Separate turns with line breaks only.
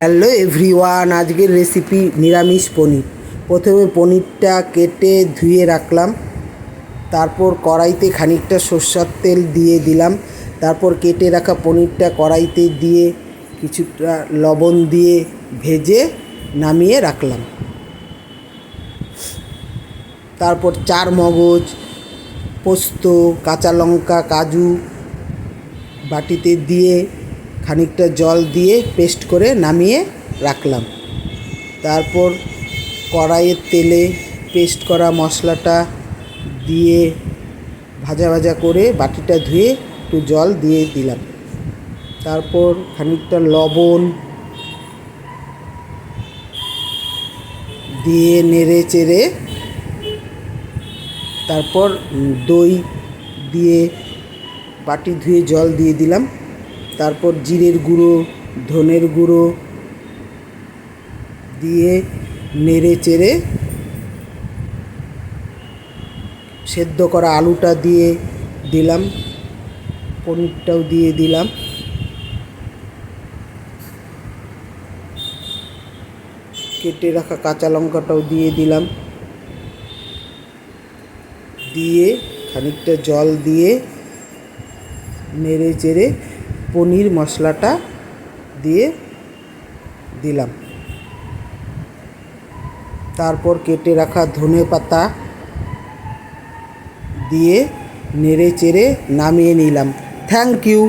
Hello everyone, আজকের recipe নিরামিষ পনির। প্রথমে পনিরটা কেটে ধুয়ে রাখলাম, তারপর কড়াইতে খানিকটা সর্ষার তেল দিয়ে দিলাম, তারপর কেটে রাখা পনিরটা কড়াইতে দিয়ে কিছুটা লবণ দিয়ে ভেজে নামিয়ে রাখলাম। তারপর চার মগজ, পোস্ত, কাঁচা লঙ্কা, কাজু বাটিতে দিয়ে খানিকটা জল দিয়ে পেস্ট করে নামিয়ে রাখলাম। তারপর কড়াইয়ের তেলে পেস্ট করা মশলাটা দিয়ে ভাজা ভাজা করে বাটিটা ধুয়ে একটু জল দিয়ে দিলাম। তারপর খানিকটা লবণ দিয়ে নেড়ে চেড়ে তারপর দই দিয়ে বাটি ধুয়ে জল দিয়ে দিলাম। তারপর জিরের গুঁড়ো, ধনের গুঁড়ো দিয়ে নেড়ে চেড়ে সেদ্ধ করা আলুটা দিয়ে দিলাম, পনিরটাও দিয়ে দিলাম। কেটে রাখা কাঁচা লঙ্কাটাও দিয়ে দিলাম। দিয়ে খানিকটা জল দিয়ে নেড়ে চেড়ে পনির মশলাটা দিয়ে দিলাম। তারপর কেটে রাখা ধনে পাতা দিয়ে নেড়ে চেড়ে নামিয়ে নিলাম। Thank you